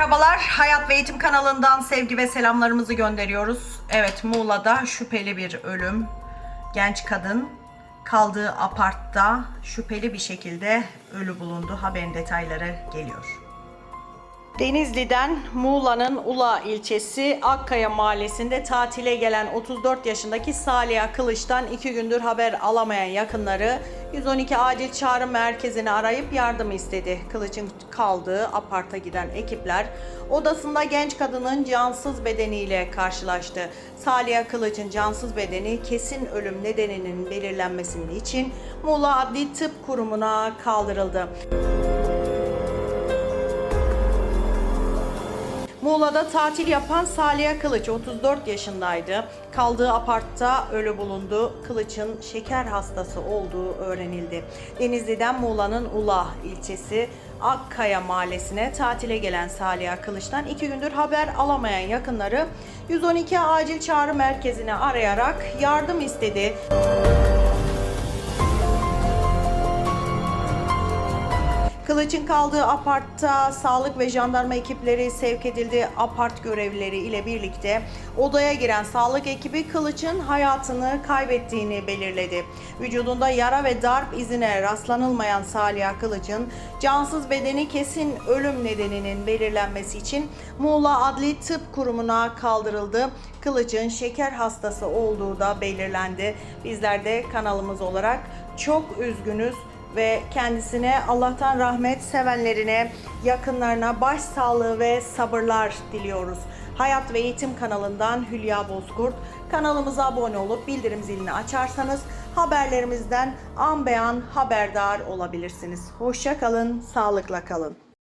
Merhabalar, Hayat ve Eğitim kanalından sevgi ve selamlarımızı gönderiyoruz. Evet, Muğla'da şüpheli bir ölüm. Genç kadın kaldığı apartta şüpheli bir şekilde ölü bulundu. Haberin detayları geliyor. Denizli'den Muğla'nın Ula ilçesi Akkaya mahallesinde tatile gelen 34 yaşındaki Saliha Kılıç'tan iki gündür haber alamayan yakınları 112 acil çağrı merkezini arayıp yardım istedi. Kılıç'ın kaldığı aparta giden ekipler odasında genç kadının cansız bedeniyle karşılaştı. Saliha Kılıç'ın cansız bedeni kesin ölüm nedeninin belirlenmesi için Muğla Adli Tıp Kurumu'na kaldırıldı. Muğla'da tatil yapan Saliha Kılıç 34 yaşındaydı. Kaldığı apartta ölü bulundu. Kılıç'ın şeker hastası olduğu öğrenildi. Denizli'den Muğla'nın Ula ilçesi Akkaya mahallesine tatile gelen Saliha Kılıç'tan iki gündür haber alamayan yakınları 112 acil çağrı merkezine arayarak yardım istedi. Kılıç'ın kaldığı apartta sağlık ve jandarma ekipleri sevk edildi. Apart görevlileri ile birlikte odaya giren sağlık ekibi Kılıç'ın hayatını kaybettiğini belirledi. Vücudunda yara ve darp izine rastlanılmayan Saliha Kılıç'ın cansız bedeni kesin ölüm nedeninin belirlenmesi için Muğla Adli Tıp Kurumu'na kaldırıldı. Kılıç'ın şeker hastası olduğu da belirlendi. Bizler de kanalımız olarak çok üzgünüz ve kendisine Allah'tan rahmet sevenlerine, yakınlarına başsağlığı ve sabırlar diliyoruz. Hayat ve Eğitim kanalından Hülya Bozkurt. Kanalımıza abone olup bildirim zilini açarsanız haberlerimizden an beyan haberdar olabilirsiniz. Hoşça kalın, sağlıkla kalın.